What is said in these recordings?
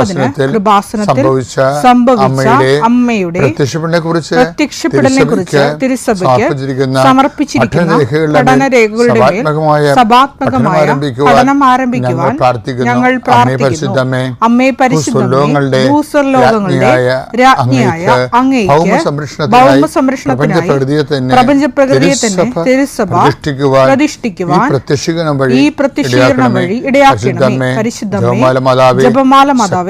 മുപ്പതിന് കൃപാസനത്തിൽ സംഭവിച്ച അമ്മയുടെ പ്രത്യക്ഷപ്പെടനെ കുറിച്ച് തിരുസഭയ്ക്ക് സമർപ്പിച്ചിരിക്കുന്ന പഠനരേഖകളുടെ സഭാത്മകമായ പഠനം ആരംഭിക്കുവാൻ ഞങ്ങൾ പ്രാർത്ഥിക്കുന്നു. അമ്മേ രാജ്ഞിയായ അങ്ങേക്ക് തന്നെ തിരുസഭ പ്രതിഷ്ഠിക്കുവാൻ പ്രത്യക്ഷീകരണം വഴി ഈ പ്രത്യക്ഷീകരണം വഴി ഇടയാക്കണമേ. പരിശുദ്ധമേ ജപമാല മാതാവേ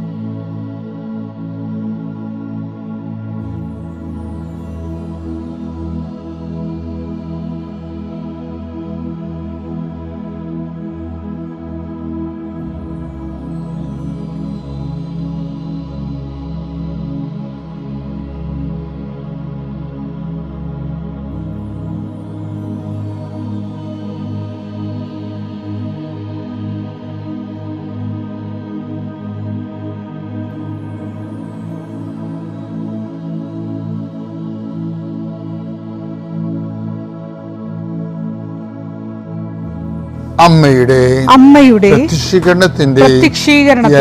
അമ്മയുടെ അമ്മയുടെ പ്രത്യക്ഷീകരണത്തിന്റെ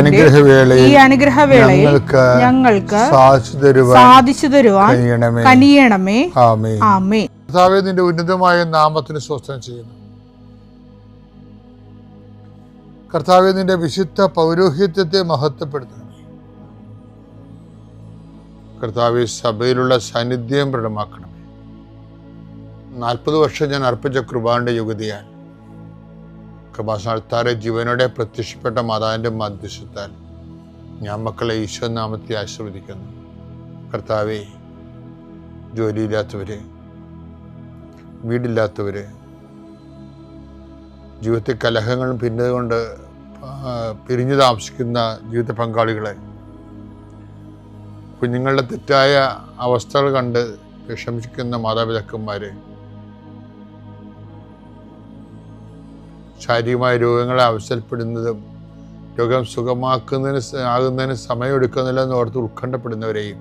അനുഗ്രഹവേളയിൽ ഈ അനുഗ്രഹവേളയിൽ ഞങ്ങൾക്ക് ഞങ്ങൾക്ക് സാധിച്ചു തരുവാൻ സാധിച്ചു തരുവാൻ കനിയണമേ. ആമേ ആമേ കർത്താവെ നിന്റെ ഉന്നതമായ നാമത്തിന് സ്വസ്ഥം ചെയ്യുന്നു. കർത്താവെ നിന്റെ വിശുദ്ധ പൗരോഹിത്യത്തെ മഹത്വപ്പെടുത്തുന്നു കർത്താവെ സഭയിലുള്ള സാന്നിധ്യം പ്രകടമാക്കണമേ. നാൽപ്പത് വർഷം ഞാൻ അർപ്പിച്ച കൃപാന്റെ യുഗതിയാൽ കൃപാസാൽത്താറെ ജീവനോടെ പ്രത്യക്ഷപ്പെട്ട മാതാവിന്റെ മധ്യസ്ഥത്താൽ ഞാൻ മക്കളെ ഈശോ നാമത്തെ ആശീർവദിക്കുന്നു. കർത്താവെ ജോലിയില്ലാത്തവർ വീടില്ലാത്തവർ ജീവിതത്തിൽ കലഹങ്ങളും പിന്നതുകൊണ്ട് പിരിഞ്ഞു താമസിക്കുന്ന ജീവിത പങ്കാളികളെ കുഞ്ഞുങ്ങളുടെ തെറ്റായ അവസ്ഥകൾ കണ്ട് വിഷമിക്കുന്ന മാതാപിതാക്കന്മാരെ ശാരീരികമായ രോഗങ്ങളെ അവസരപ്പെടുന്നതും രോഗം സുഖമാക്കുന്നതിന് ആകുന്നതിന് സമയമെടുക്കുന്നില്ലെന്ന് ഓർത്ത് ഉത്കണ്ഠപ്പെടുന്നവരെയും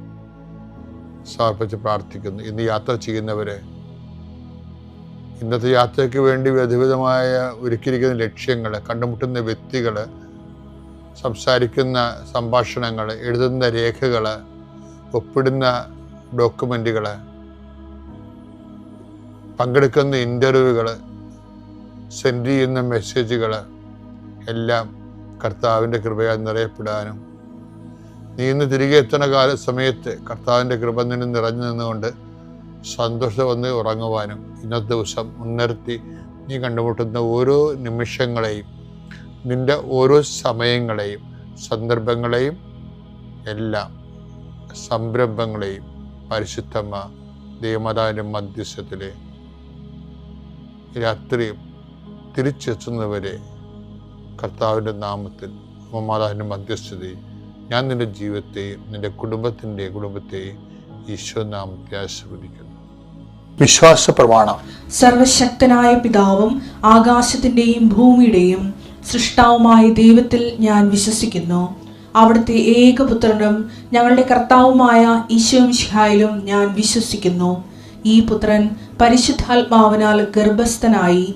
സമർപ്പിച്ച് പ്രാർത്ഥിക്കുന്നു. ഇന്ന് യാത്ര ചെയ്യുന്നവരെ ഇന്നത്തെ യാത്രയ്ക്ക് വേണ്ടി വിധവിധമായ ഒരുക്കിയിരിക്കുന്ന ലക്ഷ്യങ്ങൾ കണ്ടുമുട്ടുന്ന വ്യക്തികൾ സംസാരിക്കുന്ന സംഭാഷണങ്ങൾ എഴുതുന്ന രേഖകൾ ഒപ്പിടുന്ന ഡോക്യുമെന്റുകൾ പങ്കെടുക്കുന്ന ഇന്റർവ്യൂകൾ സെൻഡ് ചെയ്യുന്ന മെസ്സേജുകൾ എല്ലാം കർത്താവിന്റെ കൃപയാൽ നിറയപ്പെടാനും. നീ ഇന്ന് തിരികെ എത്തുന്ന കാല സമയത്ത് കർത്താവിന്റെ കൃപ നിന്ന് നിറഞ്ഞു നിന്നുകൊണ്ട് സന്തോഷം വന്ന് ഉറങ്ങുവാനും ഇന്നത്തെ ദിവസം മുൻനിർത്തി നീ കണ്ടുമുട്ടുന്ന ഓരോ നിമിഷങ്ങളെയും നിന്റെ ഓരോ സമയങ്ങളെയും സന്ദർഭങ്ങളെയും എല്ലാം സംരംഭങ്ങളെയും പരിശുദ്ധമ്മ ദേവമാതാവിന്റെ മധ്യസ്ഥത്തിലെ രാത്രിയും തിരിച്ചെത്തുന്നവരെ കർത്താവിന്റെ നാമത്തിൽ അമ്മമാതാവിന്റെ മധ്യസ്ഥതയും ഞാൻ നിന്റെ ജീവിതത്തെയും നിന്റെ കുടുംബത്തിന്റെ കുടുംബത്തെയും ഈശോ നാമത്തെ ആശീർവദിക്കുന്നു. വിശ്വാസ പ്രമാണം. സർവശക്തനായ പിതാവും ആകാശത്തിന്റെയും ഭൂമിയുടെയും സൃഷ്ടാവുമായ ദൈവത്തിൽ ഞാൻ വിശ്വസിക്കുന്നു. അവിടുത്തെ ഏകപുത്രനും ഞങ്ങളുടെ കർത്താവുമായ ഈശോമിഷിഹായിലും ഞാൻ വിശ്വസിക്കുന്നു. ഈ പുത്രൻ പരിശുദ്ധാത്മാവിനാൽ ഗർഭസ്ഥനായി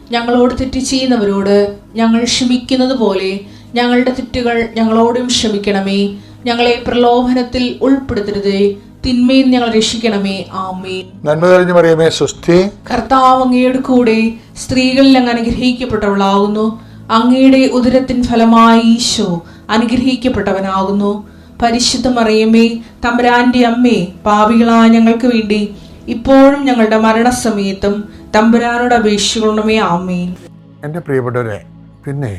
ഞങ്ങളോട് തെറ്റ് ചെയ്യുന്നവരോട് ഞങ്ങൾ ക്ഷമിക്കുന്നത് പോലെ ഞങ്ങളുടെ തെറ്റുകൾ ഞങ്ങളോടും ക്ഷമിക്കണമേ. ഞങ്ങളെ പ്രലോഭനത്തിൽ ഉൾപ്പെടുത്തരുതേ. തിന്മയിൽ ഞങ്ങൾ രക്ഷിക്കണമേ. ആമേൻ. നന്മ തെളിഞ്ഞു മറിയമേ കർത്താവ് അങ്ങയുടെ കൂടെ സ്ത്രീകളിൽ അങ്ങ് അനുഗ്രഹിക്കപ്പെട്ടവളാകുന്നു. അങ്ങയുടെ ഉദരത്തിൻ ഫലമായി ഈശോ അനുഗ്രഹിക്കപ്പെട്ടവനാകുന്നു. പരിശുദ്ധ മറിയമേ തമ്പുരാന്റെ അമ്മേ പാപികളായ ഞങ്ങൾക്ക് വേണ്ടി ഇപ്പോഴും ഞങ്ങളുടെ മരണസമയത്തും തമ്പുരാനോട് അപേക്ഷിക്കണമേ ആമേൻ. എന്റെ പ്രിയപ്പെട്ടവരെ പിന്നെ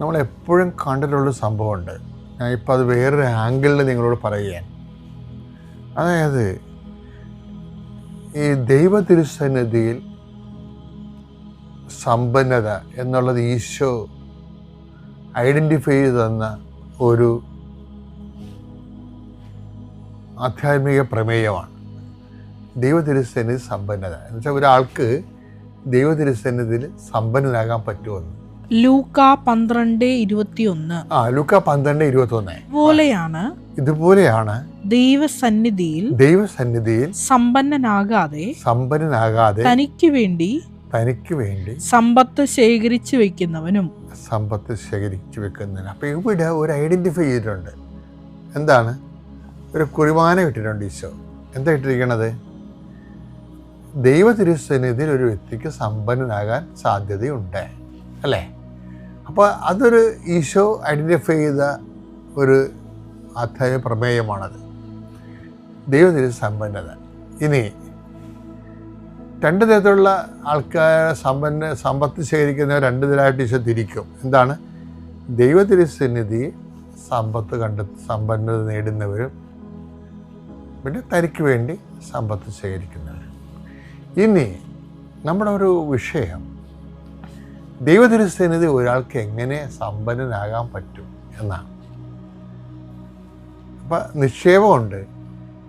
നമ്മൾ എപ്പോഴും കണ്ടിട്ടുള്ള സംഭവമുണ്ട്. ഞാൻ ഇപ്പോൾ അത് വേറൊരു ആംഗിളിൽ നിങ്ങളോട് പറയുകയാണ്. അതായത് ഈ ദൈവ തിരുസന്നിധിയിൽ സമ്പന്നത എന്നുള്ളത് ഈശോ ഐഡന്റിഫൈ ചെയ്ത് തന്ന ഒരു ആധ്യാത്മിക പ്രമേയമാണ്. ദൈവ തിരുസന്നിധി സമ്പന്നത. എന്ന് വെച്ചാൽ ഒരാൾക്ക് ദൈവതിരുസേനത്തിൽ സമ്പന്നനാകാൻ പറ്റുമെന്ന്. ലൂക്ക പന്ത്രണ്ട് ഇരുപത്തിയൊന്ന്. ആ ലൂക്ക പന്ത്രണ്ട് ഇരുപത്തൊന്ന് പോലെയാണ് ഇതുപോലെയാണ് ദൈവസന്നിധിയിൽ ദൈവസന്നിധിയിൽ സമ്പന്നനാകാതെ സമ്പന്നനാകാതെ തനിക്ക് വേണ്ടി തനിക്ക് വേണ്ടി സമ്പത്ത് ശേഖരിച്ചു വെക്കുന്നവനും. സമ്പത്ത് ശേഖരിച്ചു വെക്കുന്നതിന് അപ്പോൾ ഇവിടെ ഒരു ഐഡന്റിഫൈ ചെയ്തിട്ടുണ്ട്. എന്താണ്? ഒരു കുറിമാനം ഇട്ടിട്ടുണ്ട് ഈശോ. എന്താ ഇട്ടിരിക്കണത്? ദൈവ തിരുസന്നിധിയിൽ ഒരു വ്യക്തിക്ക് സമ്പന്നനാകാൻ സാധ്യതയുണ്ട് അല്ലേ? അപ്പോൾ അതൊരു ഈശോ ഐഡന്റിഫൈ ചെയ്ത ഒരു അധ്യായ പ്രമേയമാണത്. ദൈവത്തിന് സമ്പന്നത. ഇനി രണ്ട് തരത്തിലുള്ള ആൾക്കാരെ സമ്പന്ന സമ്പത്ത് ശേഖരിക്കുന്ന രണ്ട് തരമായിട്ട് ഈശോ തിരിക്കും. എന്താണ്? ദൈവത്തിരുസന്നിധി സമ്പത്ത് കണ്ട സമ്പന്നത നേടുന്നവരും പിന്നെ തനിക്ക് വേണ്ടി സമ്പത്ത് ശേഖരിക്കുന്നവരും. ഇനി നമ്മുടെ ഒരു വിഷയം. ദൈവതിരുസന്നിധി ഒരാൾക്ക് എങ്ങനെ സമ്പന്നനാകാൻ പറ്റും എന്നാണ്. അപ്പം നിക്ഷേപമുണ്ട്.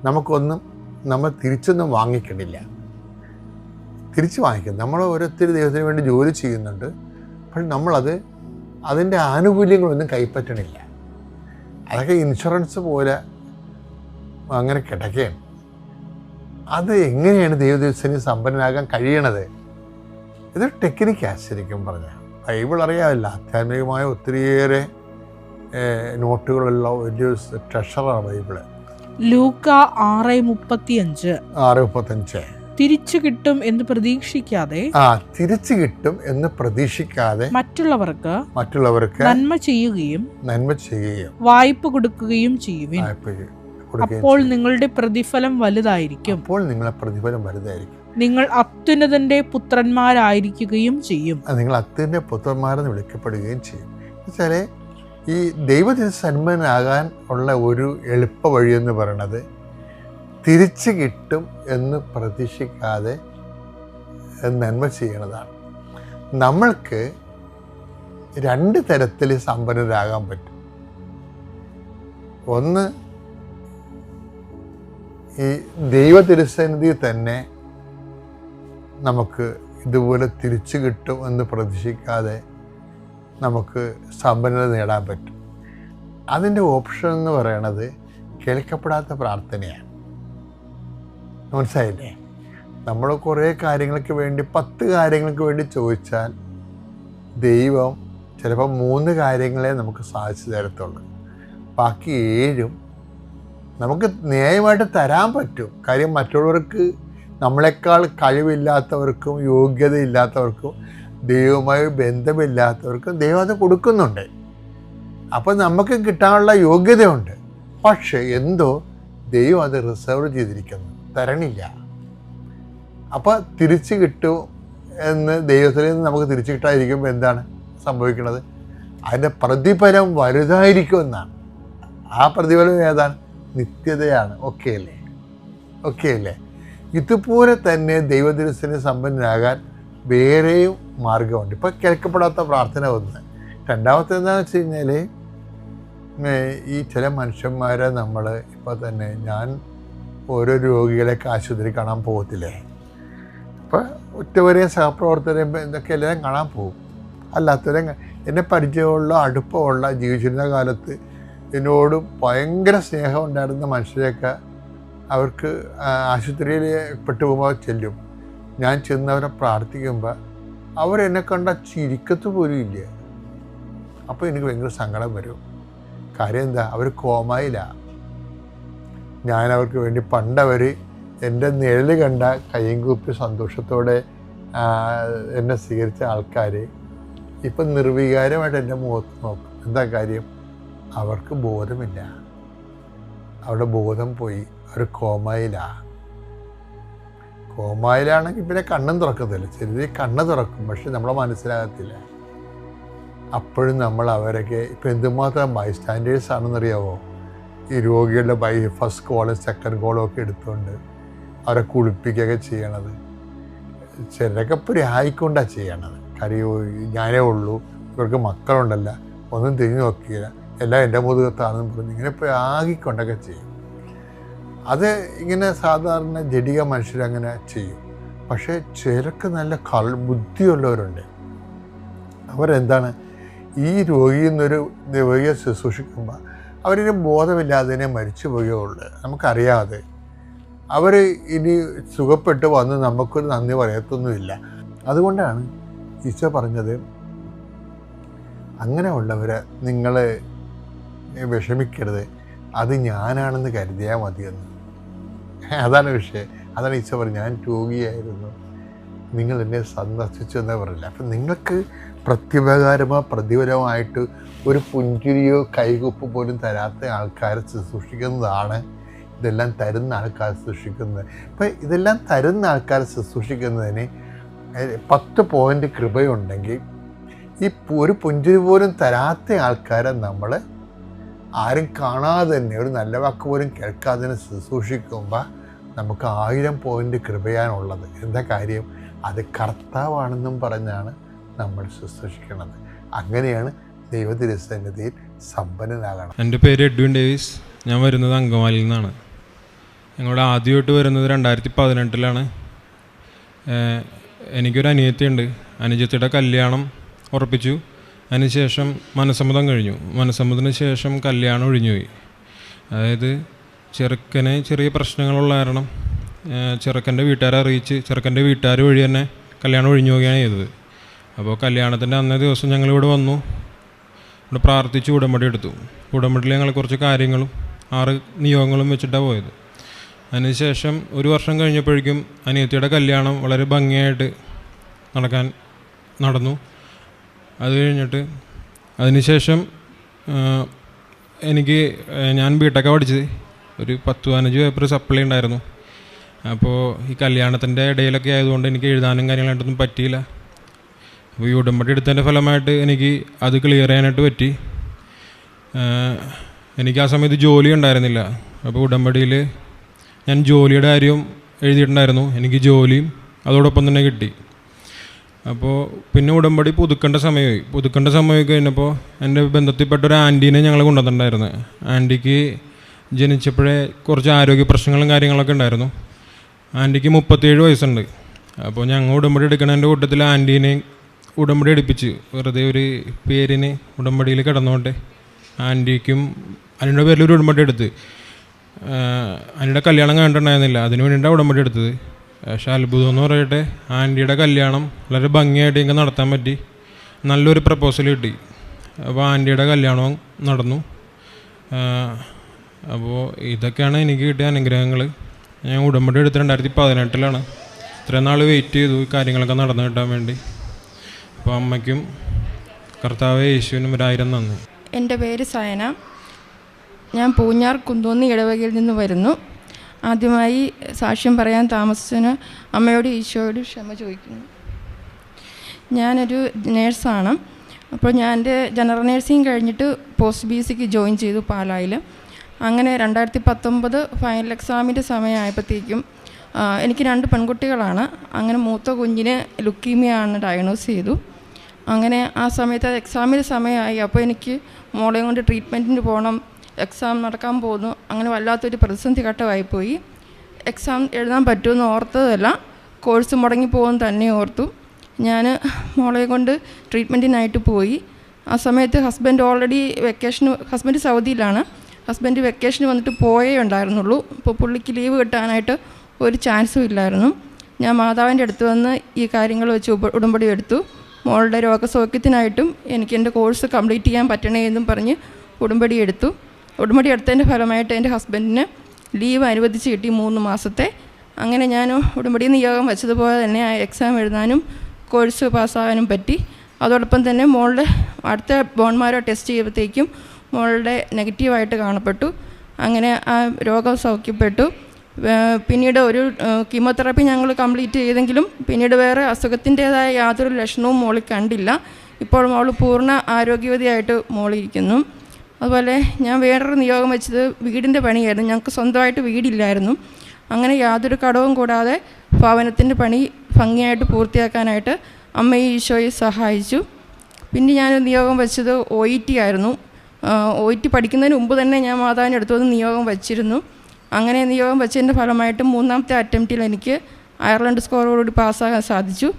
നമുക്കൊന്നും നമ്മൾ തിരിച്ചൊന്നും വാങ്ങിക്കണില്ല. തിരിച്ച് വാങ്ങിക്കും. നമ്മൾ ഓരോരുത്തർ ദൈവത്തിന് വേണ്ടി ജോലി ചെയ്യുന്നുണ്ട്. പക്ഷെ നമ്മളത് അതിന്റെ ആനുകൂല്യങ്ങളൊന്നും കൈപ്പറ്റണില്ല. അതൊക്കെ ഇൻഷുറൻസ് പോലെ അങ്ങനെ കിടക്കുകയാണ് അത് എങ്ങനെയാണ് ദൈവദിവസന് സമ്പന്നനാകാൻ കഴിയണത്? ഇതൊരു ടെക്നിക്കാണ് ശരിക്കും പറഞ്ഞാൽ ബൈബിൾ അറിയാമല്ല ആധ്യാത്മികമായ ഒത്തിരിയേറെ നോട്ടുകളുള്ള ഒരു ട്രഷറാണ് ബൈബിൾ. ലൂക്ക ആറ് മുപ്പത്തിയഞ്ച്. ആറ് മുപ്പത്തഞ്ച് തിരിച്ചു കിട്ടും എന്ന് പ്രതീക്ഷിക്കാതെ ആ തിരിച്ചു കിട്ടും എന്ന് പ്രതീക്ഷിക്കാതെ മറ്റുള്ളവർക്ക് മറ്റുള്ളവർക്ക് നന്മ ചെയ്യുകയും നന്മ ചെയ്യുകയും വായ്പ കൊടുക്കുകയും ചെയ്യുവിൻ. വായ്പ അപ്പോൾ നിങ്ങളുടെ പ്രതിഫലം വലുതായിരിക്കും. അപ്പോൾ നിങ്ങളെ പ്രതിഫലം വലുതായിരിക്കും. നിങ്ങൾ അത്യുന്നതന്റെ പുത്രന്മാരായിരിക്കുകയും ചെയ്യും. നിങ്ങൾ അത്യുന്റെ പുത്രന്മാരെന്ന് വിളിക്കപ്പെടുകയും ചെയ്യും. എന്നുവെച്ചാൽ ഈ ദൈവത്തിന് സന്മനാകാൻ ഉള്ള ഒരു എളുപ്പ വഴി എന്ന് പറയണത് തിരിച്ചു കിട്ടും എന്ന് പ്രതീക്ഷിക്കാതെ നന്മ ചെയ്യണതാണ്. നമ്മൾക്ക് രണ്ട് തരത്തിൽ സമ്പന്നരാകാൻ പറ്റും. ഒന്ന് ഈ ദൈവ തിരുസന്നിധി തന്നെ നമുക്ക് ഇതുപോലെ തിരിച്ചു കിട്ടും എന്ന് പ്രതീക്ഷിക്കാതെ നമുക്ക് സമ്പന്നത നേടാൻ പറ്റും. അതിന്റെ ഓപ്ഷൻ എന്ന് പറയണത് കേൾക്കപ്പെടാത്ത പ്രാർത്ഥനയാണ്. മനസ്സിലായില്ലേ? നമ്മൾ കുറേ കാര്യങ്ങൾക്ക് വേണ്ടി പത്ത് കാര്യങ്ങൾക്ക് വേണ്ടി ചോദിച്ചാൽ ദൈവം ചിലപ്പോൾ മൂന്ന് കാര്യങ്ങളെ നമുക്ക് സാധിച്ചു തരത്തുള്ളൂ. ബാക്കി ഏഴും നമുക്ക് ന്യായമായിട്ട് തരാൻ പറ്റും. കാര്യം മറ്റുള്ളവർക്ക് നമ്മളെക്കാൾ കഴിവില്ലാത്തവർക്കും യോഗ്യതയില്ലാത്തവർക്കും ദൈവവുമായി ബന്ധമില്ലാത്തവർക്കും ദൈവം അത് കൊടുക്കുന്നുണ്ട്. അപ്പോൾ നമുക്ക് കിട്ടാനുള്ള യോഗ്യതയുണ്ട്. പക്ഷേ എന്തോ ദൈവം അത് റിസർവ് ചെയ്തിരിക്കുന്നു. തരണില്ല. അപ്പോൾ തിരിച്ചു കിട്ടും എന്ന് ദൈവത്തിൽ നിന്ന് നമുക്ക് തിരിച്ചു കിട്ടാതിരിക്കുമ്പോൾ എന്താണ് സംഭവിക്കുന്നത്? അതിന്റെ പ്രതിഫലം വലുതായിരിക്കും എന്നാണ്. ആ പ്രതിഫലം ഏതാണ്? നിത്യതയാണ്. ഓക്കെ അല്ലേ? ഓക്കെ അല്ലേ? ഇതുപോലെ തന്നെ ദൈവദിവസത്തിന് സമ്പന്നനാകാൻ വേറെയും മാർഗമുണ്ട്. ഇപ്പം കേൾക്കപ്പെടാത്ത പ്രാർത്ഥന ഒന്ന്. രണ്ടാമത്തെ എന്താണെന്ന് വെച്ച് കഴിഞ്ഞാൽ ഈ ചില മനുഷ്യന്മാരെ നമ്മൾ ഇപ്പോൾ തന്നെ ഞാൻ ഓരോ രോഗികളെയൊക്കെ ആശുപത്രി കാണാൻ പോകത്തില്ലേ? അപ്പോൾ ഉറ്റവരെയും സഹപ്രവർത്തകരെയും ഇതൊക്കെ എല്ലാവരും കാണാൻ പോകും. അല്ലാത്തവരെ എന്നെ പരിചയമുള്ള അടുപ്പമുള്ള ജീവിച്ചിരുന്ന കാലത്ത് എന്നോട് ഭയങ്കര സ്നേഹം ഉണ്ടായിരുന്ന മനുഷ്യരെയൊക്കെ അവർക്ക് ആശുപത്രിയിൽ പെട്ടുപോകുമ്പോൾ ചെല്ലും. ഞാൻ ചെന്നവരെ പ്രാർത്ഥിക്കുമ്പോൾ അവരെന്നെ കണ്ട ചിരിക്കത്ത് പോലും ഇല്ല. അപ്പോൾ എനിക്ക് ഭയങ്കര സങ്കടം വരും. കാര്യം എന്താ? അവർ കോമായില്ല ഞാൻ അവർക്ക് വേണ്ടി പണ്ടവർ എന്റെ നിഴൽ കണ്ട കയ്യും കൂപ്പി സന്തോഷത്തോടെ എന്നെ സ്വീകരിച്ച ആൾക്കാർ ഇപ്പം നിർവികാരമായിട്ട് എന്റെ മുഖത്ത് നോക്കും. എന്താ കാര്യം? അവർക്ക് ബോധമില്ല. അവരുടെ ബോധം പോയി. അവർ കോമയിലാണ് കോമായിലാണെങ്കിൽ പിന്നെ കണ്ണും തുറക്കത്തില്ല. ചെറിയ കണ്ണ് തുറക്കും പക്ഷെ നമ്മളെ മനസ്സിലാകത്തില്ല. അപ്പോഴും നമ്മൾ അവരൊക്കെ ഇപ്പം എന്തുമാത്രം ബൈ സ്റ്റാൻഡേർഡ്സ് ആണെന്നറിയാവോ? ഈ രോഗികളുടെ ബൈ ഫസ്റ്റ് കോളും സെക്കൻഡ് കോളും ഒക്കെ എടുത്തുകൊണ്ട് അവരെ കുളിപ്പിക്കുകയൊക്കെ ചെയ്യണത്. ചിലരൊക്കെ ഇപ്പോൾ ആയിക്കൊണ്ടാണ് ചെയ്യണത്. കാര്യം ഞാനേ ഉള്ളൂ. ഇവർക്ക് മക്കളുണ്ടല്ല. ഒന്നും തിരിഞ്ഞു നോക്കിയില്ല. എല്ലാം എന്റെ മുതുകത്താണെന്ന് പറഞ്ഞ് ഇങ്ങനെ ഇപ്പോൾ ആകിക്കൊണ്ടൊക്കെ ചെയ്യും. അത് ഇങ്ങനെ സാധാരണ ജടിക മനുഷ്യരങ്ങനെ ചെയ്യും. പക്ഷേ ചിലർക്ക് നല്ല കൾ ബുദ്ധിയുള്ളവരുണ്ട്. അവരെന്താണ്? ഈ രോഗിയിൽ നിന്നൊരു രോഗിയെ ശുശ്രൂഷിക്കുമ്പോൾ അവരിനും ബോധമില്ലാതെ മരിച്ചു പോവുകയുള്ളു നമുക്കറിയാതെ. അവർ ഇനി സുഖപ്പെട്ട് വന്ന് നമുക്കൊരു നന്ദി പറയത്തൊന്നുമില്ല. അതുകൊണ്ടാണ് ഈശോ പറഞ്ഞത് അങ്ങനെയുള്ളവരെ നിങ്ങൾ വിഷമിക്കരുത്. അത് ഞാനാണെന്ന് കരുതിയാൽ മതിയെന്ന്. അതാണ് വിഷയം. അതാണ് ഈശോ പറഞ്ഞു ഞാൻ രോഗിയായിരുന്നു. നിങ്ങൾ എന്നെ സന്ദർശിച്ചു എന്നേ പറയില്ല അപ്പം നിങ്ങൾക്ക് പ്രത്യുപകാരമോ പ്രതിഫലമായിട്ട് ഒരു പുഞ്ചിരിയോ കൈകുപ്പ് പോലും തരാത്ത ആൾക്കാരെ ശുശ്രൂഷിക്കുന്നതാണ്. ഇതെല്ലാം തരുന്ന ആൾക്കാർ ശുശ്രൂഷിക്കുന്നത്. അപ്പം ഇതെല്ലാം തരുന്ന ആൾക്കാരെ ശുശ്രൂഷിക്കുന്നതിന് പത്ത് പോയിന്റ് കൃപയുണ്ടെങ്കിൽ ഈ ഒരു പുഞ്ചിരി പോലും തരാത്ത ആൾക്കാരെ നമ്മൾ ആരും കാണാതെ തന്നെ ഒരു നല്ല വാക്ക് പോലും കേൾക്കാതെ തന്നെ ശുശ്രൂഷിക്കുമ്പോൾ നമുക്ക് ആയിരം പോയിന്റ് കൃപയാണുള്ളത്. എന്താ കാര്യം? അത് കർത്താവാണെന്നും പറഞ്ഞാണ് നമ്മൾ ശുശ്രൂഷിക്കുന്നത് അങ്ങനെയാണ് ദൈവതിരുസന്നിധിയിൽ സമ്പന്നനാകണം. എന്റെ പേര് എഡ്വിൻ ഡേവിസ്. ഞാൻ വരുന്നത് അങ്കമാലിയിൽ നിന്നാണ്. ഞങ്ങളുടെ ആദ്യമായിട്ട് വരുന്നത് രണ്ടായിരത്തി പതിനെട്ടിലാണ് എനിക്കൊരു അനിയത്തിയുണ്ട്. അനുജത്തിയുടെ കല്യാണം ഉറപ്പിച്ചു. അതിനുശേഷം മനസ്സമ്മതം കഴിഞ്ഞു. മനസ്സമ്മതത്തിന് ശേഷം കല്യാണം ഒഴിഞ്ഞുപോയി. അതായത് ചെറുക്കന് ചെറിയ പ്രശ്നങ്ങളുള്ള കാരണം ചെറുക്കന്റെ വീട്ടുകാരെ അറിയിച്ച് ചെറുക്കന്റെ വീട്ടുകാർ വഴി തന്നെ കല്യാണം ഒഴിഞ്ഞു പോവുകയാണ് ചെയ്തത്. അപ്പോൾ കല്യാണത്തിന്റെ അന്നേ ദിവസം ഞങ്ങളിവിടെ വന്നു. ഇവിടെ പ്രാർത്ഥിച്ച് ഉടമ്പടി എടുത്തു. ഉടമ്പടിയിൽ ഞങ്ങൾ കുറച്ച് കാര്യങ്ങളും ആറ് നിയോഗങ്ങളും വെച്ചിട്ടാണ് പോയത്. അതിനുശേഷം ഒരു വർഷം കഴിഞ്ഞപ്പോഴേക്കും അനിയത്തിയുടെ കല്യാണം വളരെ ഭംഗിയായിട്ട് നടക്കാൻ നടന്നു. അത് കഴിഞ്ഞിട്ട് അതിനുശേഷം എനിക്ക് ഞാൻ ഞാൻ ബിടെക്കാണ് പഠിച്ചത്. ഒരു പത്ത് പതിനഞ്ച് പേപ്പർ സപ്ലൈ ഉണ്ടായിരുന്നു. അപ്പോൾ ഈ കല്യാണത്തിന്റെ ഇടയിലൊക്കെ ആയതുകൊണ്ട് എനിക്ക് എഴുതാനും കാര്യങ്ങളായിട്ടൊന്നും പറ്റിയില്ല. അപ്പോൾ ഈ ഉടമ്പടി എടുത്തതിന്റെ ഫലമായിട്ട് എനിക്ക് അത് ക്ലിയർ ചെയ്യാനായിട്ട് പറ്റി. എനിക്ക് ആ സമയത്ത് ജോലി ഉണ്ടായിരുന്നില്ല. അപ്പോൾ ഉടമ്പടിയിൽ ഞാൻ ജോലിയുടെ കാര്യവും എഴുതിയിട്ടുണ്ടായിരുന്നു. എനിക്ക് ജോലിയും അതോടൊപ്പം തന്നെ കിട്ടി. അപ്പോൾ പിന്നെ ഉടമ്പടി പുതുക്കേണ്ട സമയമായി. പുതുക്കേണ്ട സമയമായി കഴിഞ്ഞപ്പോൾ എന്റെ ബന്ധത്തിൽപ്പെട്ട ഒരു ആന്റീനെ ഞങ്ങൾ കൊണ്ടുവന്നിട്ടുണ്ടായിരുന്നു. ആന്റിക്ക് ജനിച്ചപ്പോഴേ കുറച്ച് ആരോഗ്യ പ്രശ്നങ്ങളും കാര്യങ്ങളൊക്കെ ഉണ്ടായിരുന്നു. ആന്റിക്ക് മുപ്പത്തേഴ് വയസ്സുണ്ട്. അപ്പോൾ ഞങ്ങൾ ഉടമ്പടി എടുക്കണതിന്റെ കൂട്ടത്തിൽ ആന്റീനെയും ഉടമ്പടി എടുപ്പിച്ച് വെറുതെ ഒരു പേരിന് ഉടമ്പടിയിൽ കിടന്നുകൊണ്ട് ആന്റിക്കും അതിന്റെ പേരിൽ ഒരു ഉടമ്പടി എടുത്ത്. അതിന്റെ കല്യാണം കണ്ടിട്ടുണ്ടായിരുന്നില്ല അതിന് വേണ്ടിയിട്ടാണ് ഉടമ്പടി എടുത്തത്. പക്ഷേ അത്ഭുതം എന്ന് പറയട്ടെ ആന്റിയുടെ കല്യാണം വളരെ ഭംഗിയായിട്ട് എനിക്ക് നടത്താൻ പറ്റി. നല്ലൊരു പ്രപ്പോസൽ കിട്ടി. അപ്പോൾ ആന്റിയുടെ കല്യാണവും നടന്നു. അപ്പോൾ ഇതൊക്കെയാണ് എനിക്ക് കിട്ടിയ അനുഗ്രഹങ്ങൾ ഞാൻ ഉടമ്പടി എടുത്ത് രണ്ടായിരത്തി പതിനെട്ടിലാണ് ഇത്രയും നാൾ വെയിറ്റ് ചെയ്തു ഈ കാര്യങ്ങളൊക്കെ നടന്നു കിട്ടാൻ വേണ്ടി. അപ്പോൾ അമ്മയ്ക്കും കർത്താവ് യേശുവിനും ഒരായിരം നന്ദി. എന്റെ പേര് സയന. ഞാൻ പൂഞ്ഞാർ കുന്തോന്നി ഇടവകയിൽ നിന്ന് വരുന്നു. ആദ്യമായി സാക്ഷ്യം പറയാൻ താമസിച്ചതിന് അമ്മയോട് ഈശോയോട് ക്ഷമ ചോദിക്കുന്നു. ഞാനൊരു നേഴ്സാണ്. അപ്പോൾ ഞാൻ എന്റെ ജനറൽ നേഴ്സിംഗ് കഴിഞ്ഞിട്ട് പോസ്റ്റ് ബി സിക്ക് ജോയിൻ ചെയ്തു പാലായിൽ. അങ്ങനെ രണ്ടായിരത്തി പത്തൊമ്പത് ഫൈനൽ എക്സാമിന്റെ സമയമായപ്പോഴത്തേക്കും എനിക്ക് രണ്ട് പെൺകുട്ടികളാണ്. അങ്ങനെ മൂത്ത കുഞ്ഞിന് ലുക്കീമിയാണ് ഡയഗ്നോസ് ചെയ്തു. അങ്ങനെ ആ സമയത്ത് അത് എക്സാമിന്റെ സമയമായി. അപ്പോൾ എനിക്ക് മോളെയും കൊണ്ട് ട്രീറ്റ്മെന്റിന് പോകണം. എക്സാം നടക്കാൻ പോകുന്നു. അങ്ങനെ വല്ലാത്തൊരു പ്രതിസന്ധി ഘട്ടമായിപ്പോയി. എക്സാം എഴുതാൻ പറ്റുമെന്ന് ഓർത്തതല്ല കോഴ്സ് മുടങ്ങിപ്പോകും തന്നെ ഓർത്തു. ഞാൻ മോളെ കൊണ്ട് ട്രീറ്റ്മെന്റിനായിട്ട് പോയി. ആ സമയത്ത് ഹസ്ബൻഡ് ഓൾറെഡി വെക്കേഷന് ഹസ്ബൻഡ് സൗദിയിലാണ്. ഹസ്ബൻഡ് വെക്കേഷന് വന്നിട്ട് പോയേ ഉണ്ടായിരുന്നുള്ളൂ. അപ്പോൾ പുള്ളിക്ക് ലീവ് കിട്ടാനായിട്ട് ഒരു ചാൻസും ഇല്ലായിരുന്നു. ഞാൻ മാതാവിന്റെ അടുത്ത് വന്ന് ഈ കാര്യങ്ങൾ വെച്ച് ഉടമ്പടി എടുത്തു. മോളുടെ രോഗസൗഖ്യത്തിനായിട്ടും എനിക്ക് എന്റെ കോഴ്സ് കംപ്ലീറ്റ് ചെയ്യാൻ പറ്റണേ എന്നും പറഞ്ഞ് ഉടമ്പടി എടുത്തു. ഉടമ്പടി എടുത്തതിന്റെ ഫലമായിട്ട് എന്റെ ഹസ്ബൻഡിന് ലീവ് അനുവദിച്ച് കിട്ടി മൂന്ന് മാസത്തെ. അങ്ങനെ ഞാൻ ഉടമ്പടി നിയോഗം വെച്ചതുപോലെ തന്നെ ആ എക്സാം എഴുതാനും കോഴ്സ് പാസ്സാകാനും പറ്റി. അതോടൊപ്പം തന്നെ മോളുടെ അടുത്ത ബോൺമാരോ ടെസ്റ്റ് ചെയ്യുമ്പോഴത്തേക്കും മോളുടെ നെഗറ്റീവായിട്ട് കാണപ്പെട്ടു. അങ്ങനെ ആ രോഗം സൗഖ്യപ്പെട്ടു. പിന്നീട് ഒരു കീമോതെറാപ്പി ഞങ്ങൾ കംപ്ലീറ്റ് ചെയ്തെങ്കിലും പിന്നീട് വേറെ അസുഖത്തിന്റേതായ യാതൊരു ലക്ഷണവും മോളിൽ കണ്ടില്ല. ഇപ്പോൾ മോൾ പൂർണ ആരോഗ്യവതിയായിട്ട് മോളിരിക്കുന്നു അതുപോലെ ഞാൻ വേറൊരു നിയോഗം വെച്ചത് വീടിന്റെ പണിയായിരുന്നു. ഞങ്ങൾക്ക് സ്വന്തമായിട്ട് വീടില്ലായിരുന്നു. അങ്ങനെ യാതൊരു കടവും കൂടാതെ ഭവനത്തിന്റെ പണി ഭംഗിയായിട്ട് പൂർത്തിയാക്കാനായിട്ട് അമ്മയെ ഈശോയെ സഹായിച്ചു. പിന്നെ ഞാൻ നിയോഗം വെച്ചത് ഒ ഇ ടി ആയിരുന്നു. ഒ ഇ ടി പഠിക്കുന്നതിന് മുമ്പ് തന്നെ ഞാൻ മാതാവിന്റെ അടുത്തു നിന്ന് നിയോഗം വെച്ചിരുന്നു. അങ്ങനെ നിയോഗം വെച്ചതിന്റെ ഫലമായിട്ട് മൂന്നാമത്തെ അറ്റംപ്റ്റിൽ എനിക്ക് അയർലൻഡ് സ്കോറോടുകൂടി പാസ്സാകാൻ സാധിച്ചു.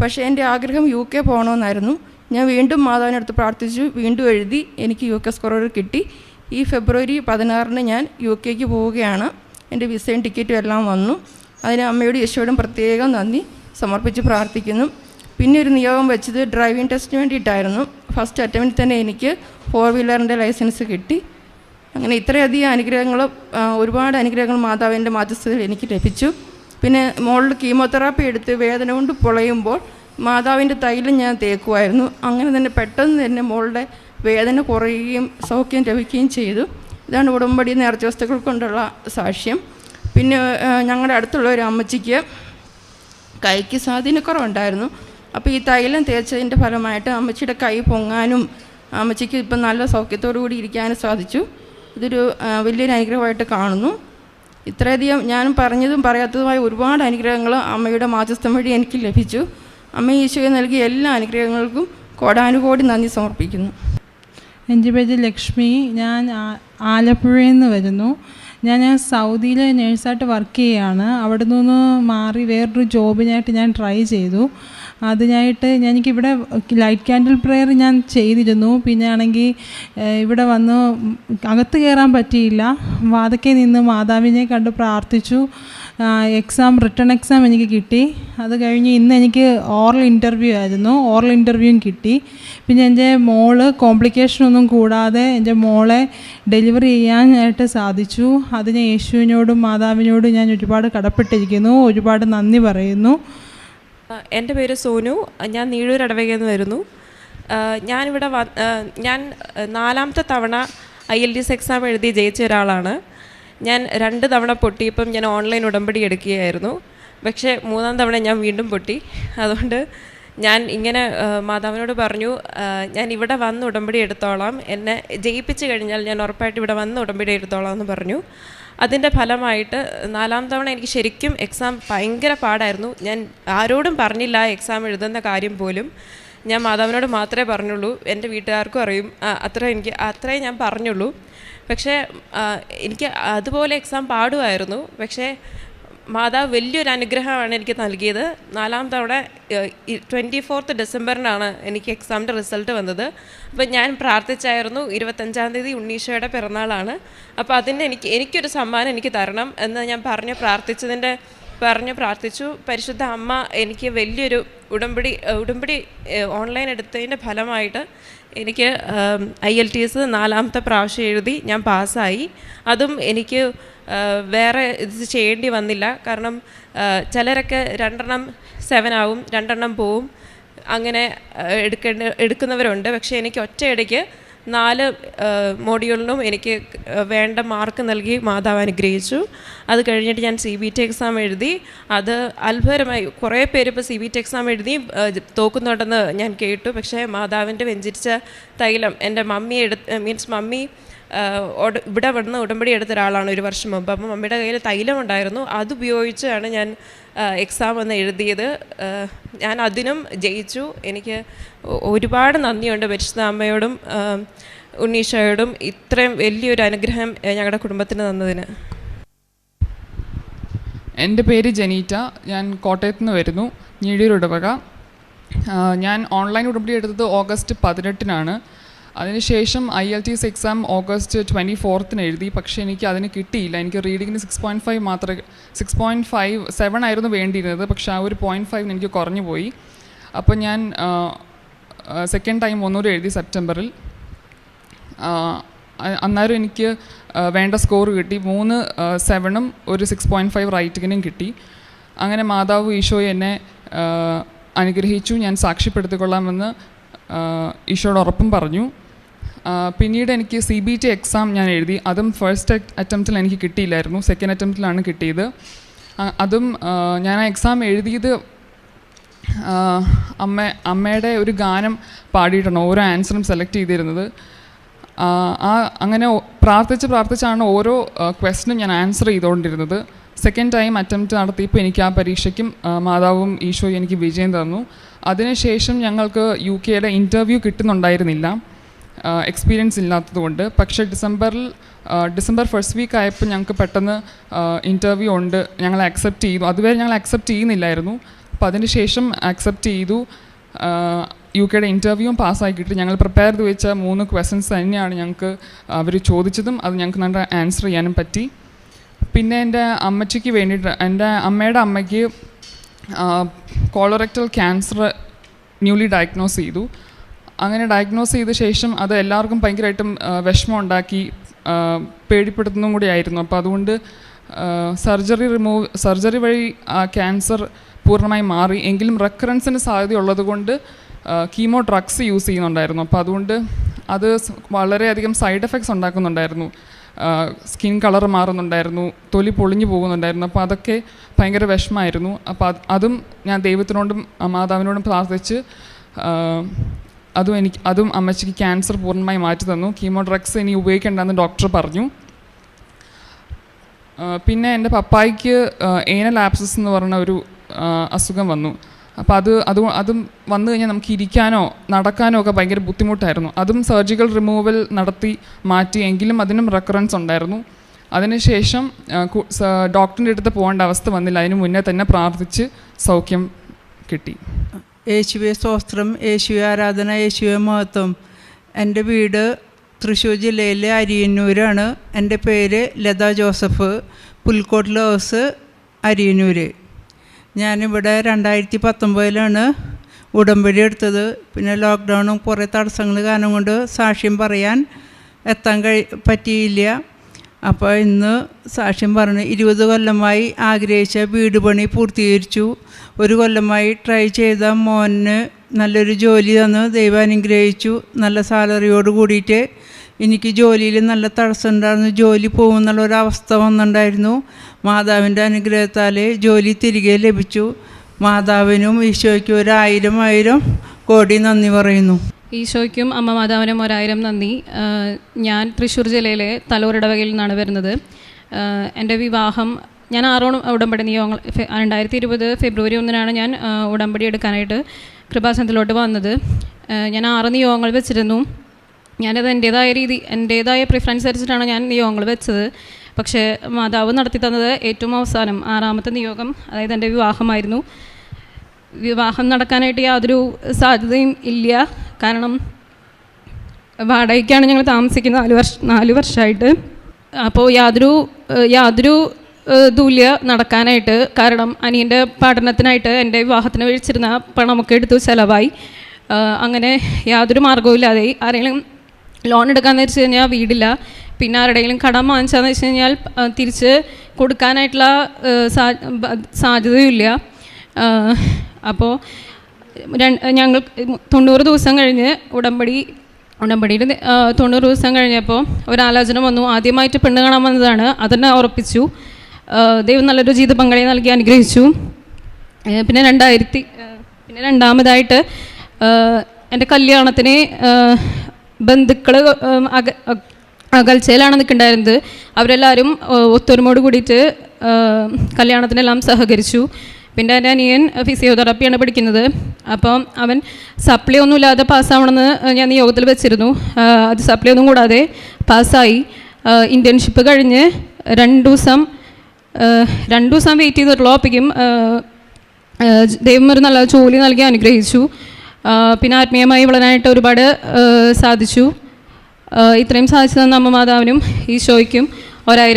പക്ഷേ എന്റെ ആഗ്രഹം യു കെ പോകണമെന്നായിരുന്നു. ഞാൻ വീണ്ടും മാതാവിനടുത്ത് പ്രാർത്ഥിച്ചു. വീണ്ടും എഴുതി എനിക്ക് യു കെ സ്കോറോട് കിട്ടി. ഈ ഫെബ്രുവരി പതിനാറിന് ഞാൻ യു കെക്ക് പോവുകയാണ്. എന്റെ വിസയും ടിക്കറ്റും എല്ലാം വന്നു. അതിന് അമ്മയോടും യേശുവോടും പ്രത്യേകം നന്ദി സമർപ്പിച്ച് പ്രാർത്ഥിക്കുന്നു. പിന്നെ ഒരു നിയോഗം വെച്ചത് ഡ്രൈവിംഗ് ടെസ്റ്റിന് വേണ്ടിയിട്ടായിരുന്നു. ഫസ്റ്റ് അറ്റംപ്റ്റിൽ തന്നെ എനിക്ക് ഫോർ വീലറിന്റെ ലൈസൻസ് കിട്ടി. അങ്ങനെ ഇത്രയധികം അനുഗ്രഹങ്ങൾ ഒരുപാട് അനുഗ്രഹങ്ങൾ മാതാവിന്റെ മാധ്യസ്ഥതയിൽ എനിക്ക് ലഭിച്ചു. പിന്നെ മോളിൽ കീമോതെറാപ്പി എടുത്ത് വേദന കൊണ്ട് പൊളയുമ്പോൾ മാതാവിന്റെ തൈലം ഞാൻ തേക്കുമായിരുന്നു അങ്ങനെ തന്നെ പെട്ടെന്ന് തന്നെ മോളുടെ വേദന കുറയുകയും സൗഖ്യം ലഭിക്കുകയും ചെയ്തു. ഇതാണ് ഉടമ്പടി നേർച്ച വസ്തുക്കൾ കൊണ്ടുള്ള സാക്ഷ്യം. പിന്നെ ഞങ്ങളുടെ അടുത്തുള്ള ഒരു അമ്മച്ചിക്ക് കൈക്ക് സ്വാധീനക്കുറവുണ്ടായിരുന്നു അപ്പോൾ ഈ തൈലം തേച്ചതിന്റെ ഫലമായിട്ട് അമ്മച്ചിയുടെ കൈ പൊങ്ങാനും അമ്മച്ചിക്ക് ഇപ്പം നല്ല സൗഖ്യത്തോടു കൂടി ഇരിക്കാനും സാധിച്ചു. ഇതൊരു വലിയൊരു അനുഗ്രഹമായിട്ട് കാണുന്നു. ഇത്രയധികം ഞാൻ പറഞ്ഞതും പറയാത്തതുമായ ഒരുപാട് അനുഗ്രഹങ്ങൾ അമ്മയുടെ മാധ്യസ്ഥം വഴി എനിക്ക് ലഭിച്ചു. അമ്മ ഈശോയെ നൽകിയ എല്ലാ അനുഗ്രഹങ്ങൾക്കും കോടാനുകോടി നന്ദി സമർപ്പിക്കുന്നു. എന്റെ പേര് ലക്ഷ്മി. ഞാൻ ആലപ്പുഴയിൽ നിന്ന് വരുന്നു. ഞാൻ സൗദിയിൽ നേഴ്സായിട്ട് വർക്ക് ചെയ്യുകയാണ്. അവിടെ നിന്ന് മാറി വേറൊരു ജോബിനായിട്ട് ഞാൻ ട്രൈ ചെയ്തു. അതിനായിട്ട് എനിക്കിവിടെ ലൈറ്റ് ക്യാൻഡിൽ പ്രെയർ ഞാൻ ചെയ്തിരുന്നു. പിന്നെ ആണെങ്കിൽ ഇവിടെ വന്ന് അകത്ത് കയറാൻ പറ്റിയില്ല. വാതക്കെ നിന്ന് മാതാവിനെ കണ്ട് പ്രാർത്ഥിച്ചു. എക്സാം റിട്ടേൺ എക്സാം എനിക്ക് കിട്ടി. അത് കഴിഞ്ഞ് ഇന്ന് എനിക്ക് ഓറൽ ഇന്റർവ്യൂ ആയിരുന്നു. ഓറൽ ഇന്റർവ്യൂവും കിട്ടി. പിന്നെ എന്റെ മോൾ കോംപ്ലിക്കേഷനൊന്നും കൂടാതെ എന്റെ മോളെ ഡെലിവറി ചെയ്യാനായിട്ട് സാധിച്ചു. അതിന് യേശുവിനോടും മാതാവിനോടും ഞാൻ ഒരുപാട് കടപ്പെട്ടിരിക്കുന്നു. ഒരുപാട് നന്ദി പറയുന്നു. എന്റെ പേര് സോനു. ഞാൻ നീഴൂർ ഇടവകയിൽ നിന്ന് വരുന്നു. ഞാനിവിടെ ഞാൻ നാലാമത്തെ തവണ I L T S exam എഴുതി ജയിച്ച ഒരാളാണ്. ഞാൻ രണ്ട് തവണ പൊട്ടിയപ്പം ഞാൻ ഓൺലൈൻ ഉടമ്പടി എടുക്കുകയായിരുന്നു. പക്ഷേ മൂന്നാം തവണ ഞാൻ വീണ്ടും പൊട്ടി. അതുകൊണ്ട് ഞാൻ ഇങ്ങനെ മാതാവിനോട് പറഞ്ഞു ഞാൻ ഇവിടെ വന്ന് ഉടമ്പടി എടുത്തോളാം. എന്നെ ജയിപ്പിച്ച് കഴിഞ്ഞാൽ ഞാൻ ഉറപ്പായിട്ട് ഇവിടെ വന്ന് ഉടമ്പടി എടുത്തോളാം എന്ന് പറഞ്ഞു. അതിന്റെ ഫലമായിട്ട് നാലാം തവണ എനിക്ക് ശരിക്കും എക്സാം ഭയങ്കര പാടായിരുന്നു. ഞാൻ ആരോടും പറഞ്ഞില്ല എക്സാം എഴുതുന്ന കാര്യം പോലും. ഞാൻ മാതാവിനോട് മാത്രമേ പറഞ്ഞുള്ളൂ. എന്റെ വീട്ടുകാർക്കും അറിയും. അത്ര എനിക്ക് അത്രേ ഞാൻ പറഞ്ഞുള്ളൂ. പക്ഷേ എനിക്ക് അതുപോലെ എക്സാം പാടുമായിരുന്നു. പക്ഷേ മാതാവ് വലിയൊരു അനുഗ്രഹമാണ് എനിക്ക് നൽകിയത്. നാലാം തവണ ട്വന്റി ഫോർത്ത് ഡിസംബറിനാണ് എനിക്ക് എക്സാമിന്റെ റിസൾട്ട് വന്നത്. അപ്പോൾ ഞാൻ പ്രാർത്ഥിച്ചായിരുന്നു ഇരുപത്തഞ്ചാം തീയതി ഉണ്ണീശോയുടെ പിറന്നാളാണ്. അപ്പോൾ അതിന്റെ എനിക്ക് എനിക്കൊരു സമ്മാനം എനിക്ക് തരണം എന്ന് ഞാൻ പറഞ്ഞ് പ്രാർത്ഥിച്ചതിന്റെ പറഞ്ഞ് പ്രാർത്ഥിച്ചു. പരിശുദ്ധ അമ്മ എനിക്ക് വലിയൊരു ഉടമ്പടി ഉടമ്പടി ഓൺലൈൻ എടുത്തതിന്റെ ഫലമായിട്ട് എനിക്ക് ഐ എൽ ടി എസ് നാലാമത്തെ പ്രാവശ്യം എഴുതി ഞാൻ പാസ്സായി. അതും എനിക്ക് വേറെ ഇത് ചെയ്യേണ്ടി വന്നില്ല. കാരണം ചിലരൊക്കെ രണ്ടെണ്ണം സെവൻ ആവും രണ്ടെണ്ണം പോവും. അങ്ങനെ എടുക്കേണ്ട എടുക്കുന്നവരുണ്ട്. പക്ഷേ എനിക്ക് ഒറ്റയടിക്ക് നാല് മോഡ്യൂളിനും എനിക്ക് വേണ്ട മാർക്ക് നൽകി മാതാവ് അനുഗ്രഹിച്ചു. അത് കഴിഞ്ഞിട്ട് ഞാൻ സി ബി ടി എക്സാം എഴുതി. അത് അത്ഭുതമായി കുറേ പേര് ഇപ്പോൾ സി ബി ടി എക്സാം എഴുതി തോക്കുന്നുണ്ടെന്ന് ഞാൻ കേട്ടു. പക്ഷേ മാതാവിന്റെ വെഞ്ചിരിച്ച തൈലം എന്റെ മമ്മി എടുത്ത് മീൻസ് മമ്മി ഇവിടെ വന്ന് ഉടമ്പടി എടുത്ത ഒരാളാണ് ഒരു വർഷം മുമ്പ്. അപ്പം മമ്മിയുടെ കയ്യിൽ തൈലം ഉണ്ടായിരുന്നു. അതുപയോഗിച്ചാണ് ഞാൻ എക്സാം വന്ന് എഴുതിയത്. ഞാൻ അതിനും ജയിച്ചു. എനിക്ക് ഒരുപാട് നന്ദിയുണ്ട് പരിശുദ്ധ അമ്മയോടും ഉണ്ണീഷയോടും. ഇത്രയും വലിയൊരു അനുഗ്രഹം ഞങ്ങളുടെ കുടുംബത്തിന് തന്നതിന്. എന്റെ പേര് ജനീറ്റ. ഞാൻ കോട്ടയത്ത് നിന്ന് വരുന്നു. ഞീഴൂർ ഉടവക ഞാൻ ഓൺലൈൻ ഉടമ്പടി എടുത്തത് ഓഗസ്റ്റ് പതിനെട്ടിനാണ്. അതിനുശേഷം I L T S exam August twenty ഫോർത്തിന് എഴുതി. പക്ഷേ എനിക്ക് അതിന് കിട്ടിയില്ല. എനിക്ക് റീഡിങ്ങിന് സിക്സ് പോയിന്റ് ഫൈവ് മാത്രമേ സിക്സ് പോയിന്റ് ഫൈവ് സെവൻ ആയിരുന്നു വേണ്ടിയിരുന്നത്. പക്ഷേ ആ ഒരു പോയിന്റ് ഫൈവ് എനിക്ക് കുറഞ്ഞു പോയി. അപ്പോൾ ഞാൻ സെക്കൻഡ് ടൈം ഒന്നുകൂടി എഴുതി സെപ്റ്റംബറിൽ. അന്നേരം എനിക്ക് വേണ്ട സ്കോർ കിട്ടി. മൂന്ന് സെവനും ഒരു സിക്സ് പോയിന്റ് ഫൈവ് റൈറ്റിങ്ങിനും കിട്ടി. അങ്ങനെ മാതാവ് ഈശോയെ എന്നെ അനുഗ്രഹിച്ചു. ഞാൻ സാക്ഷ്യപ്പെടുത്തിക്കൊള്ളാമെന്ന് ഈശോയോട് ഉറപ്പും പറഞ്ഞു. പിന്നീട് എനിക്ക് സി ബി ടി എക്സാം ഞാൻ എഴുതി. അതും ഫസ്റ്റ് അറ്റംപ്റ്റിൽ എനിക്ക് കിട്ടിയില്ലായിരുന്നു. സെക്കൻഡ് അറ്റംപ്റ്റിലാണ് കിട്ടിയത്. അതും ഞാൻ ആ എക്സാം എഴുതിയത് അമ്മ അമ്മയുടെ ഒരു ഗാനം പാടിയിട്ടാണ്. ഓരോ ആൻസറും സെലക്ട് ചെയ്തിരുന്നത്. ആ അങ്ങനെ പ്രാർത്ഥിച്ച് പ്രാർത്ഥിച്ചാണ് ഓരോ ക്വസ്റ്റിനും ഞാൻ ആൻസർ ചെയ്തുകൊണ്ടിരുന്നത്. സെക്കൻഡ് ടൈം അറ്റംപ്റ്റ് നടത്തിയപ്പോൾ എനിക്ക് ആ പരീക്ഷയ്ക്കും മാതാവും ഈശോയും എനിക്ക് വിജയം തന്നു. അതിനുശേഷം ഞങ്ങൾക്ക് യു കെയുടെ ഇന്റർവ്യൂ കിട്ടുന്നുണ്ടായിരുന്നില്ല. എക്സ്പീരിയൻസ് ഇല്ലാത്തതുകൊണ്ട്. പക്ഷേ ഡിസംബറിൽ ഡിസംബർ ഫസ്റ്റ് വീക്ക് ആയപ്പോൾ ഞങ്ങൾക്ക് പെട്ടെന്ന് ഇന്റർവ്യൂ ഉണ്ട്. ഞങ്ങൾ അക്സെപ്റ്റ് ചെയ്തു. അതുവരെ ഞങ്ങൾ അക്സെപ്റ്റ് ചെയ്യുന്നില്ലായിരുന്നു. അപ്പോൾ അതിന് ശേഷം അക്സെപ്റ്റ് ചെയ്തു. യു കെയുടെ ഇന്റർവ്യൂവും പാസ്സാക്കിയിട്ട് ഞങ്ങൾ പ്രിപ്പയർ ചെയ്ത് വെച്ച മൂന്ന് ക്വസ്റ്റ്യൻസ് തന്നെയാണ് ഞങ്ങൾക്ക് അവർ ചോദിച്ചതും. അത് ഞങ്ങൾക്ക് നല്ല ആൻസർ ചെയ്യാനും പറ്റി. പിന്നെ എന്റെ അമ്മച്ചിക്ക് വേണ്ടിയിട്ട് എന്റെ അമ്മയുടെ അമ്മയ്ക്ക് കോളറക്റ്റൽ ക്യാൻസർ ന്യൂലി ഡയഗ്നോസ് ചെയ്തു. അങ്ങനെ ഡയഗ്നോസ് ചെയ്ത ശേഷം അത് എല്ലാവർക്കും ഭയങ്കരമായിട്ടും വിഷമം ഉണ്ടാക്കി പേടിപ്പെടുത്തുന്നതും കൂടി ആയിരുന്നു. അപ്പോൾ അതുകൊണ്ട് സർജറി റിമൂവ് സർജറി വഴി ക്യാൻസർ പൂർണമായി മാറി. എങ്കിലും റെക്കറൻസിന് സാധ്യതയുള്ളത് കൊണ്ട് കീമോ ഡ്രഗ്സ് യൂസ് ചെയ്യുന്നുണ്ടായിരുന്നു. അപ്പോൾ അതുകൊണ്ട് അത് വളരെയധികം സൈഡ് എഫക്ട്സ് ഉണ്ടാക്കുന്നുണ്ടായിരുന്നു. സ്കിൻ കളർ മാറുന്നുണ്ടായിരുന്നു തൊലി പൊളിഞ്ഞു പോകുന്നുണ്ടായിരുന്നു. അപ്പോൾ അതൊക്കെ ഭയങ്കര വിഷമമായിരുന്നു. അപ്പോൾ അതും ഞാൻ ദൈവത്തിനോടും മാതാവിനോടും പ്രാർത്ഥിച്ച് അതും എനിക്ക് അതും അമ്മച്ചിക്ക് ക്യാൻസർ പൂർണമായി മാറ്റി തന്നു. കീമോ ഡ്രഗ്സ് ഇനി ഉപയോഗിക്കേണ്ടെന്ന് ഡോക്ടർ പറഞ്ഞു. പിന്നെ എന്റെ പപ്പായിക്ക് ഏനൽ ആപ്സസ് എന്ന് പറയുന്ന ഒരു അസുഖം വന്നു. അപ്പോൾ അത് അത് അതും വന്നു കഴിഞ്ഞാൽ നമുക്ക് ഇരിക്കാനോ നടക്കാനോ ഒക്കെ ഭയങ്കര ബുദ്ധിമുട്ടായിരുന്നു. അതും സർജിക്കൽ റിമൂവൽ നടത്തി മാറ്റി എങ്കിലും അതിനും റെക്കറൻസ് ഉണ്ടായിരുന്നു. അതിനുശേഷം ഡോക്ടറിന്റെ അടുത്ത് പോകേണ്ട അവസ്ഥ വന്നില്ല. അതിന് മുന്നേ തന്നെ പ്രാർത്ഥിച്ച് സൗഖ്യം കിട്ടി. യേശുവെ സ്തോത്രം യേശുവെ ആരാധന യേശുവെ മഹത്വം. എന്റെ വീട് തൃശ്ശൂർ ജില്ലയിലെ അരിയന്നൂരാണ്. എന്റെ പേര് ലത ജോസഫ് പുൽക്കോട്ടിലെ ഹൗസ് അരിയന്നൂർ ഞാനിവിടെ രണ്ടായിരത്തി പത്തൊമ്പതിലാണ് ഉടമ്പടി എടുത്തത്. പിന്നെ ലോക്ക്ഡൗണും കുറേ തടസ്സങ്ങൾ കാരണം കൊണ്ട് സാക്ഷ്യം പറയാൻ എത്താൻ കഴി പറ്റിയില്ല. അപ്പോൾ ഇന്ന് സാക്ഷ്യം പറഞ്ഞു ഇരുപത് കൊല്ലമായി ആഗ്രഹിച്ച വീട് പണി പൂർത്തീകരിച്ചു. ഒരു കൊല്ലമായി ട്രൈ ചെയ്ത മോന് നല്ലൊരു ജോലി തന്ന് ദൈവം അനുഗ്രഹിച്ചു. നല്ല സാലറിയോട് കൂടിയിട്ട് എനിക്ക് ജോലിയിൽ നല്ല തടസ്സം ഉണ്ടായിരുന്നു ജോലി പോകുന്നുള്ളൊരവസ്ഥ വന്നിട്ടുണ്ടായിരുന്നു. മാതാവിന്റെ അനുഗ്രഹത്താൽ ജോലി തിരികെ ലഭിച്ചു. മാതാവിനും ഈശോയ്ക്കും ഒരു ആയിരം ആയിരം കോടി നന്ദി പറയുന്നു. ഈശോയ്ക്കും അമ്മ മാതാവിനും ഒരായിരം നന്ദി. ഞാൻ തൃശ്ശൂർ ജില്ലയിലെ തലോരിടവകയിൽ നിന്നാണ് വരുന്നത്. എന്റെ വിവാഹം ഞാൻ ആറോണം ഉടമ്പടി നിയമങ്ങൾ രണ്ടായിരത്തി ഇരുപത് ഫെബ്രുവരി ഒന്നിനാണ് ഞാൻ ഉടമ്പടി എടുക്കാനായിട്ട് കൃപാസനത്തിലോട്ട് വന്നത്. ഞാൻ ആറ് നിയോഗങ്ങൾ വെച്ചിരുന്നു. ഞാനത് എന്റേതായ രീതി എന്റേതായ പ്രിഫറൻസ് അനുസരിച്ചിട്ടാണ് ഞാൻ നിയോഗങ്ങൾ വെച്ചത്. പക്ഷേ മാതാവ് നടത്തി തന്നത് ഏറ്റവും അവസാനം ആറാമത്തെ നിയോഗം അതായത് എന്റെ വിവാഹമായിരുന്നു. വിവാഹം നടക്കാനായിട്ട് യാതൊരു സാധ്യതയും ഇല്ല. കാരണം വാടകയ്ക്കാണ് ഞങ്ങൾ താമസിക്കുന്നത് നാല് വർഷം നാല് വർഷമായിട്ട്. അപ്പോൾ യാതൊരു യാതൊരു ഇതുമില്ല നടക്കാനായിട്ട് കാരണം അനിയന്റെ പഠനത്തിനായിട്ട് എന്റെ വിവാഹത്തിന് വിളിച്ചിരുന്ന പണമൊക്കെ എടുത്തു ചിലവായി. അങ്ങനെ യാതൊരു മാർഗവുമില്ലാതെ ആരെങ്കിലും ലോൺ എടുക്കാന്ന് വെച്ച് കഴിഞ്ഞാൽ വീടില്ല. പിന്നെ ആരുടെയെങ്കിലും കടം വാങ്ങിച്ചാന്ന് വെച്ച് കഴിഞ്ഞാൽ തിരിച്ച് കൊടുക്കാനായിട്ടുള്ള സാധ്യതയുമില്ല അപ്പോൾ ഞങ്ങൾ തൊണ്ണൂറ് ദിവസം കഴിഞ്ഞ് ഉടമ്പടി ഉടമ്പടിയിൽ തൊണ്ണൂറ് ദിവസം കഴിഞ്ഞപ്പോൾ ഒരാലോചന വന്നു. ആദ്യമായിട്ട് പെണ്ണ് കാണാൻ വന്നതാണ്. അതെന്നെ ഉറപ്പിച്ചു. ദൈവം നല്ലൊരു ജീവിത പങ്കാളിയെ നൽകി അനുഗ്രഹിച്ചു. പിന്നെ രണ്ടായിരത്തി പിന്നെ രണ്ടാമതായിട്ട് എന്റെ കല്യാണത്തിന് ബന്ധുക്കൾ അക അകൽച്ചയിലാണ് നിൽക്കുന്നുണ്ടായിരുന്നത്. അവരെല്ലാവരും ഒത്തൊരുമയോട് കൂടിയിട്ട് കല്യാണത്തിനെല്ലാം സഹകരിച്ചു. പിന്നെ എന്റെ അനിയൻ ഫിസിയോതെറാപ്പിയാണ് പഠിക്കുന്നത്. അപ്പം അവൻ സപ്ലൈ ഒന്നും ഇല്ലാതെ പാസ്സാവണമെന്ന് ഞാൻ യോഗത്തിൽ വെച്ചിരുന്നു. അത് സപ്ലൈ ഒന്നും കൂടാതെ പാസ്സായി ഇന്റേൺഷിപ്പ് കഴിഞ്ഞ് രണ്ട് ദിവസം രണ്ട് ദിവസം വെയിറ്റ് ചെയ്തിട്ടുള്ള ഒപ്പിക്കും ദൈവം ഒരു നല്ല ജോലി നൽകി അനുഗ്രഹിച്ചു. പിന്നെ ആത്മീയമായി വളരാനായിട്ട് ഒരുപാട് സാധിച്ചു. ഇത്രയും സാധിച്ചു തന്ന അമ്മ മാതാവിനും ഈശോയ്ക്കും ഒരായിരം